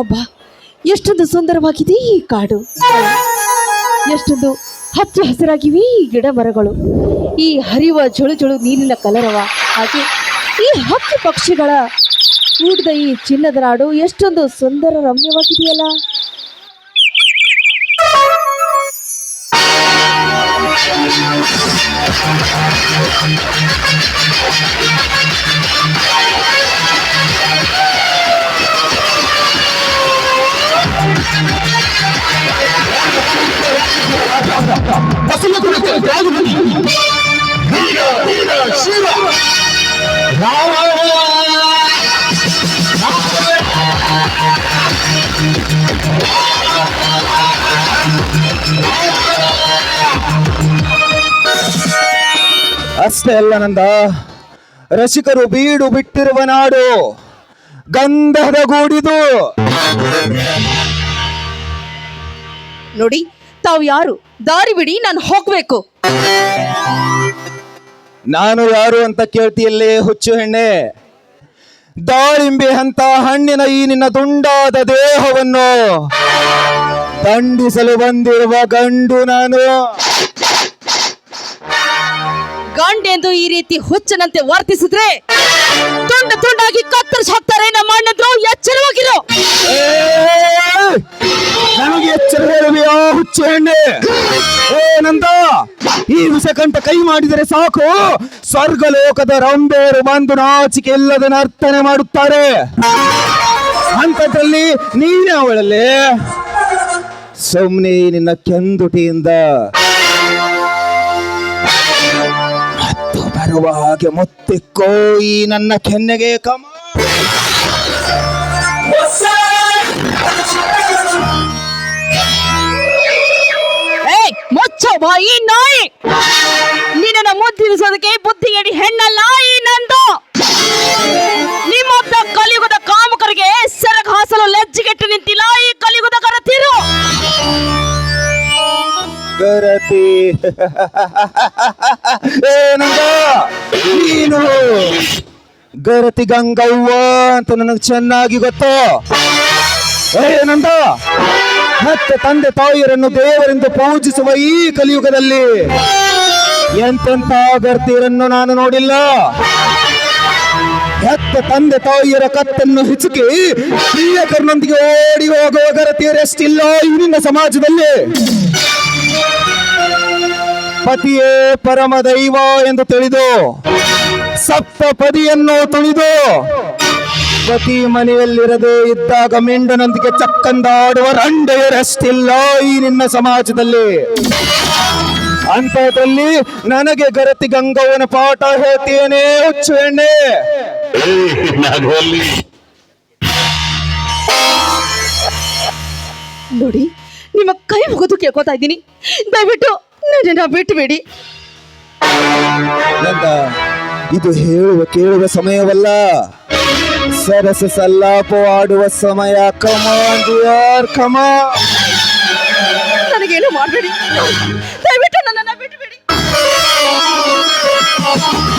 ಅಬ್ಬಾ ಎಷ್ಟೊಂದು ಸುಂದರವಾಗಿದೆ ಈ ಕಾಡು. ಎಷ್ಟೊಂದು ಹಚ್ಚ ಹಸಿರಾಗಿವೆ ಈ ಗಿಡ ಮರಗಳು. ಈ ಹರಿಯುವ ಜೊಳು ಜೊಳು ನೀರಿನ ಕಲರವ. ಹಾಗೆ ಈ ಹಕ್ಕಿ ಪಕ್ಷಿಗಳ ಕೂಡಿದ ಈ ಚಿನ್ನದ ನಾಡು ಎಷ್ಟೊಂದು ಸುಂದರ ರಮ್ಯವಾಗಿದೆಯಲ್ಲ. ಅಷ್ಟೇ ಅಲ್ಲ ನಂದ. ರಸಿಕರು ಬೀಡು ಬಿಟ್ಟಿರುವ ನಾಡು ಗಂಧದ ಗೂಡಿದು. ನೋಡಿ ತಾವು ಯಾರು ದಾರಿ ಬಿಡಿ, ನಾನು ಹೋಗ್ಬೇಕು. ನಾನು ಯಾರು ಅಂತ ಕೇಳ್ತಿಯಲ್ಲೇ ಹುಚ್ಚು ಹೆಣ್ಣೆ? ದಾಳಿಂಬೆ ಅಂತ ಹಣ್ಣಿನ ಈ ನಿನ್ನ ದುಂಡಾದ ದೇಹವನ್ನು ದಂಡಿಸಲು ಬಂದಿರುವ ಗಂಡು ನಾನು. ಗಂಡೆಂದು ಈ ರೀತಿ ಹುಚ್ಚನಂತೆ ವರ್ತಿಸಿದ್ರೆ ತುಂಡ ತುಂಡಾಗಿ ಕತ್ತರಿಸಿ ಹಾಕ್ತಾರೆ. ನಮ್ಮ ಅಣ್ಣದ್ರು ಎಚ್ಚರವಾಗಿರೋ. ನನಗೆ ಎಚ್ಚರ ಹುಚ್ಚು ಹೆಣ್ಣೆ. ಏನಂತ ಈ ವಿಷಕಂಠ ಕೈ ಮಾಡಿದರೆ ಸಾಕು. ಸ್ವರ್ಗಲೋಕದ ರಂಬೇರು ಬಂದು ನಾಚಿಕೆ ಇಲ್ಲದ ನರ್ತನೆ ಮಾಡುತ್ತಾರೆ. ಅಂತದ್ರಲ್ಲಿ ನೀನೇ ಅವಳಲ್ಲಿ ಸುಮ್ಮನೆ ನಿನ್ನ ಕೆಂದುಟಿಯಿಂದ. ಬರುವ ಹಾಗೆ ಮುತ್ತಿಕ್ಕೋ ಈ ನನ್ನ ಕೆನ್ನೆಗೆ ಕಮ. ಮುಚ್ಚೋ ಬಾಯಿ ನಾಯಿ. ನಿನ್ನ ಮುದ್ದಿರಿಸೋದಕ್ಕೆ ಬುದ್ಧಿ ಎಡಿ ಹೆಣ್ಣಲ್ಲ, ಈ ನಂದು. ನಿಮ್ಮತ್ತ ಕಲಿಯುಗದ ಕಾಮಕರಿಗೆ ಸೆರಗ ಹಾಸಲು ಲಜ್ಜಿಗೆಟ್ಟು ನಿಂತಿಲ್ಲ, ಈ ಕಲಿಯುಗದ ಕರತಿರು. ಗರತಿ. ಏನಂದ ನೀನು. ಗರತಿ ಗಂಗವ್ವ ಅಂತ ನನಗೆ ಚೆನ್ನಾಗಿ ಗೊತ್ತು. ಏನಂದ ಮತ್ತೆ ತಂದೆ ತಾಯಿಯರನ್ನು ದೇವರೆಂದು ಪೂಜಿಸುವ ಈ ಕಲಿಯುಗದಲ್ಲಿ ಎಂತೆಂತ ಗರ್ತಿಯರನ್ನು ನಾನು ನೋಡಿಲ್ಲ. ಹೆತ್ತ ತಂದೆ ತಾಯಿಯರ ಕತ್ತನ್ನು ಹಿಚುಕಿ ಪ್ರಿಯಕರನೊಂದಿಗೆ ಓಡಿ ಹೋಗುವ ಗರತಿಯರೆಷ್ಟಿಲ್ಲ ನಿನ್ನ ಸಮಾಜದಲ್ಲಿ. ಪತಿಯೇ ಪರಮ ದೈವ ಎಂದು ತಿಳಿದು ಸಪ್ತಪದಿಯನ್ನು ತುಳಿದು ಪತಿ ಮನೆಯಲ್ಲಿರದೆ ಇದ್ದಾಗ ಮೆಂಡನೊಂದಿಗೆ ಚಕ್ಕಂದಾಡುವ ರಂಡೆಯರಷ್ಟಿಲ್ಲ ಈ ನಿನ್ನ ಸಮಾಜದಲ್ಲಿ. ಅಂತದಲ್ಲಿ ನನಗೆ ಗರತಿ ಗಂಗವನ ಪಾಠ ಹೇಳ್ತೇನೆ ಹುಚ್ಚು ಎಣ್ಣೆ ನೋಡಿ, ನಿಮ್ಮ ಕೈ ಮುಗಿದು ಕೇಳ್ಕೊತಾ ಇದ್ದೀನಿ. ದಯವಿಟ್ಟು ನನ್ನನ್ನ ಬಿಟ್ಟುಬಿಡಿ ನಂದ ಇದು ಹೇಳುವ ಕೇಳುವ ಸಮಯವಲ್ಲ. ಸರಸ ಸಲ್ಲಾಪವಾಡುವ ಸಮಯ. ಕಮಾನ್ ಯಾರ್ ಕಮಾ ನನಗೇನು ಮಾಡಬೇಡಿ. ದಯವಿಟ್ಟು ನನ್ನನ್ನ ಬಿಟ್ಟುಬೇಡಿ ಿ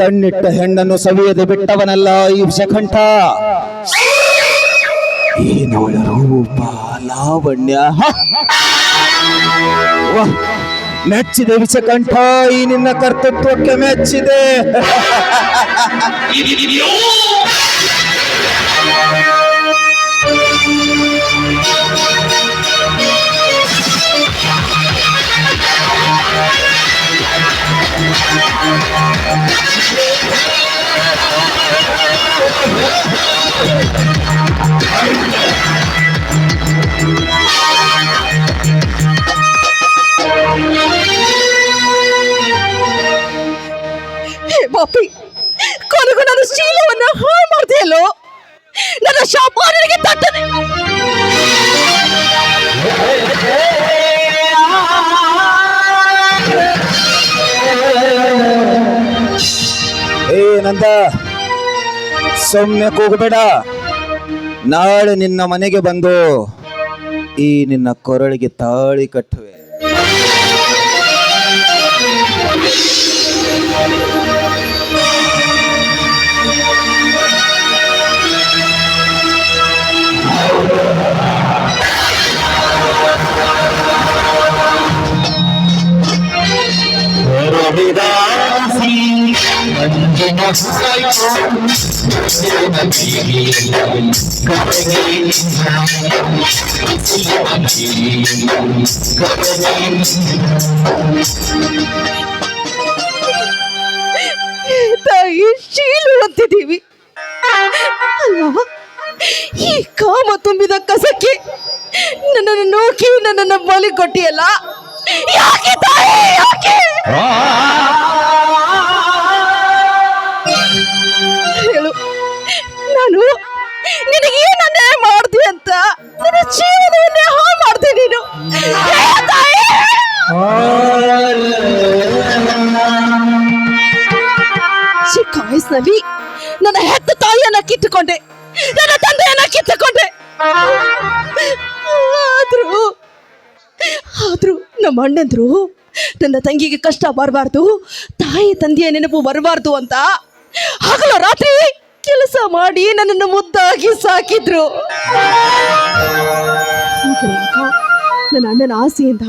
ಕಣ್ಣಿಟ್ಟ ಹೆಣ್ಣನ್ನು ಸವಿಯದೆ ಬಿಟ್ಟವನಲ್ಲ ಈ ವಿಷಕಂಠ ಏನವಳ ರೂಪ ಲಾವಣ್ಯ! ಮೆಚ್ಚಿದೆ ವಿಷಕಂಠ ಈ ನಿನ್ನ ಕರ್ತೃತ್ವಕ್ಕೆ ಮೆಚ್ಚಿದೆ. ಪಾಪಿ ಕೊನೆಗೂ ನನ್ನ ಶೀಲವನ್ನ ಹಾಳು ಮಾಡ್ದೆಯಲ್ಲೋ ನನ್ನ ಶಾಪ ನಿನಗೆ ತಟ್ಟನೆ ಏ ನಂದ ಸುಮ್ಮನೆ ಕೂಗಬೇಡ ನಾಳೆ ನಿನ್ನ ಮನೆಗೆ ಬಂದು ಈ ನಿನ್ನ ಕೊರಳಿಗೆ ತಾಳಿ ಕಟ್ಟುವೆ. ತಾಯಿ ಶೀಲು ಅಂತಿದ್ದೀವಿ ಅಲ್ವಾ ಈ ಕಾಮ ತುಂಬಿದ ಕಸಕ್ಕೆ ನನ್ನನ್ನು ನೋಕಿ ನನ್ನನ್ನು ಬಲಿ ಕೊಟ್ಟಿಯಲ್ಲ? ಯಾಕೆ ತಾಯಿ, ಯಾಕೆ? ಅನ್ಯಾಯ ಮಾಡ್ದಿ ಅಂತ ನನ್ನ ಜೀವನವನ್ನೇ ಹಾಳು ಮಾಡ್ದೆ ನೀನು. ಹೇಳು ತಾಯಿ! ಚಿಕ್ಕ ವಯಸ್ಸಿನಲ್ಲಿ ನನ್ನ ಹೆತ್ತ ತಾಯಿಯನ್ನ ಕಿತ್ತುಕೊಂಡೆ. ನನ್ನ ತಂದೆಯನ್ನ ಕಿತ್ತುಕೊಂಡೆ. ಆದ್ರೂ ಆದ್ರೂ ನಮ್ಮ ಅಣ್ಣಂದ್ರು ನನ್ನ ತಂಗಿಗೆ ಕಷ್ಟ ಬರಬಾರ್ದು, ತಾಯಿ ತಂದೆಯ ನೆನಪು ಬರಬಾರ್ದು ಅಂತ ಹಗಲು ರಾತ್ರಿ ಕೆಲಸ ಮಾಡಿ ನನ್ನನ್ನು ಮುದ್ದಾಗಿ ಸಾಕಿದ್ರು. ನನ್ನ ಅಣ್ಣನ ಆಸೆಯಿಂದ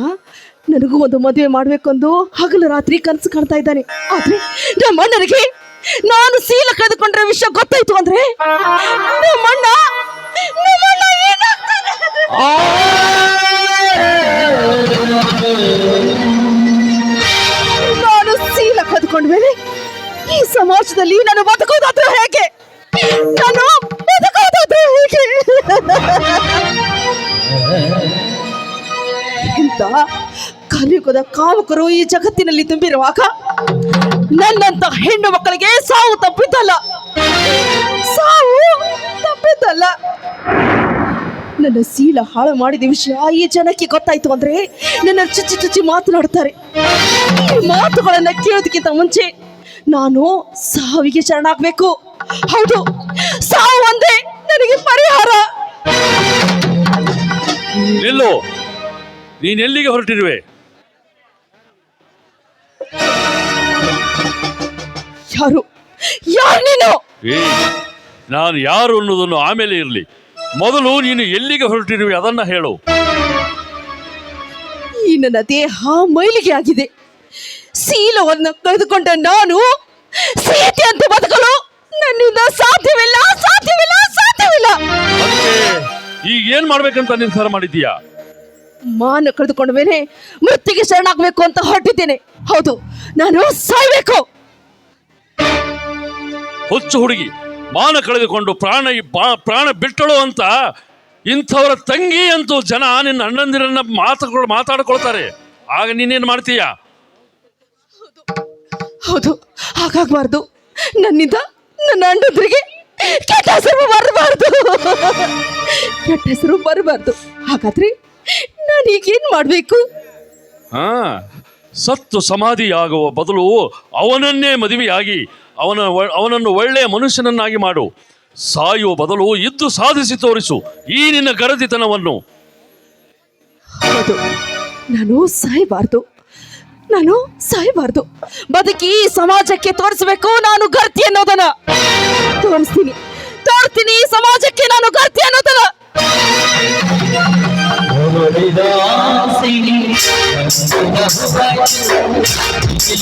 ನನಗೂ ಒಂದು ಮದುವೆ ಮಾಡ್ಬೇಕೆಂದು ಹಗಲು ರಾತ್ರಿ ಕನಸು ಕಾಣ್ತಾ ಇದ್ದಾನೆ. ಆದ್ರೆ ನಮ್ಮ ಅಣ್ಣನಿಗೆ ನಾನು ಸೀಲ ಕಳೆದುಕೊಂಡ್ರೆ ವಿಷಯ ಗೊತ್ತಾಯ್ತು ಅಂದ್ರೆ ನಮ್ಮ ಅಣ್ಣ ನಮ್ಮ ಅಣ್ಣ ಏನಾಗ್ತಾನೆ? ನಾನು ಸೀಲ ಕದ್ಕೊಂಡ್ಮೇಲೆ ಈ ಸಮಾಜದಲ್ಲಿ ನಾನು ಬದುಕೋದಾದ್ರೂ ಹೇಗೆ? ಇಂಥ ಕಲಿಯುಗದ ಕಾಮಕರು ಈ ಜಗತ್ತಿನಲ್ಲಿ ತುಂಬಿರುವಾಗ ನನ್ನಂತ ಹೆಣ್ಣು ಮಕ್ಕಳಿಗೆ ಸಾವು ತಪ್ಪಿದ್ದಲ್ಲ. ಸಾವು ತಪ್ಪಿದ್ದಲ್ಲ. ನನ್ನ ಸೀಲ ಹಾಳು ಮಾಡಿದ ವಿಷಯ ಈ ಜನಕ್ಕೆ ಗೊತ್ತಾಯ್ತು ಅಂದ್ರೆ ನನ್ನ ಚುಚ್ಚಿ ಚುಚ್ಚಿ ಮಾತನಾಡ್ತಾರೆ ಈ ಮಾತುಗಳನ್ನ ಕೇಳೋದಕ್ಕಿಂತ ಮುಂಚೆ ನಾನು ಸಾವಿಗೆ ಶರಣಾಗಬೇಕು. ಹೌದು, ಸಾವು ಒಂದೇ ನನಗೆ ಪರಿಹಾರ. ನೀನ್ ಎಲ್ಲಿಗೆ ಹೊರಟಿರುವೆ? ಯಾರು? ಯಾರು ನೀನು? ಏ ನಾನು ಯಾರು ಅನ್ನೋದನ್ನು ಆಮೇಲೆ ಇರಲಿ. ಮೊದಲು ನೀನು ಎಲ್ಲಿಗೆ ಹೊರಟಿರುವೆ ಅದನ್ನ ಹೇಳು. ಈ ನನ್ನ ದೇಹ ಮೈಲಿಗೆ ಆಗಿದೆ. ಸೀಲವನ್ನು ಕಳೆದುಕೊಂಡ ನಾನು ಸೀತೆ ಅಂತ ಬದುಕಲು ನನ್ನಿಂದ ಸಾಧ್ಯವಿಲ್ಲ ಸಾಧ್ಯವಿಲ್ಲ ಸಾಧ್ಯವಿಲ್ಲ. ಈಗ ಏನ್ ಮಾಡ್ಬೇಕಂತ ನಿರ್ಧಾರ ಮಾಡಿದ್ದೀಯಾ? ಮಾನ ಕಳೆದುಕೊಂಡ ಮೇಲೆ ಮೃತ್ಯುಗೆ ಶರಣಾಗಬೇಕು ಅಂತ ಹೊರಟಿದ್ದೇನೆ. ಹೌದು ನಾನು ಸಾಯ್ಬೇಕು. ಹುಚ್ಚು ಹುಡುಗಿ ಮಾನ ಕಳೆದುಕೊಂಡು ಪ್ರಾಣ ಪ್ರಾಣ ಬಿಟ್ಟಳು ಅಂತ ಇಂಥವರ ತಂಗಿ ಅಂತೂ ಜನ ನಿನ್ನ ಅಣ್ಣಂದಿರನ್ನ ಮಾತುಗಳು ಮಾತಾಡ್ಕೊಳ್ತಾರೆ. ಆಗ ನೀನೇನು ಮಾಡ್ತೀಯ? ಹೌದು ಹಾಗಾಗಬಾರ್ದು. ನನ್ನಿಂದ ನನ್ನ ಅಣ್ಣಂದ್ರಿಗೆ ಕೆಟ್ಟ ಹೆಸರು ಬರಬಾರ್ದು. ಕೆಟ್ಟ ಹೆಸರು ಬರಬಾರ್ದು. ಹಾಗಾದ್ರೆ ನಾನು ಈಗೇನ್ ಮಾಡ್ಬೇಕು? ಹಾ ಸತ್ತು ಸಮಾಧಿಯಾಗುವ ಬದಲು ಅವನನ್ನೇ ಮದುವೆಯಾಗಿ ಅವನ ಅವನನ್ನು ಒಳ್ಳೆಯ ಮನುಷ್ಯನನ್ನಾಗಿ ಮಾಡು. ಸಾಯುವ ಬದಲು ಇದ್ದು ಸಾಧಿಸಿ ತೋರಿಸು ಈ ನಿನ್ನ ಗರದಿತನವನ್ನು. ಹೌದು. ನಾನು ಸಾಯಬಾರ್ದು. ನಾನು ಸಾಯಬಾರ್ದು. ಬದುಕಿ ಈ ಸಮಾಜಕ್ಕೆ ತೋರಿಸಬೇಕು ನಾನು ಗರ್ತಿ ಅನ್ನೋದನ್ನ. ತೋರಿಸ್ತೀನಿ. ತೋರ್ತೀನಿ ಸಮಾಜಕ್ಕೆ ನಾನು ಗರ್ತಿ ಅನ್ನೋದನ್ನ. Hari Dasini, Hari Dasini, Hari Dasini,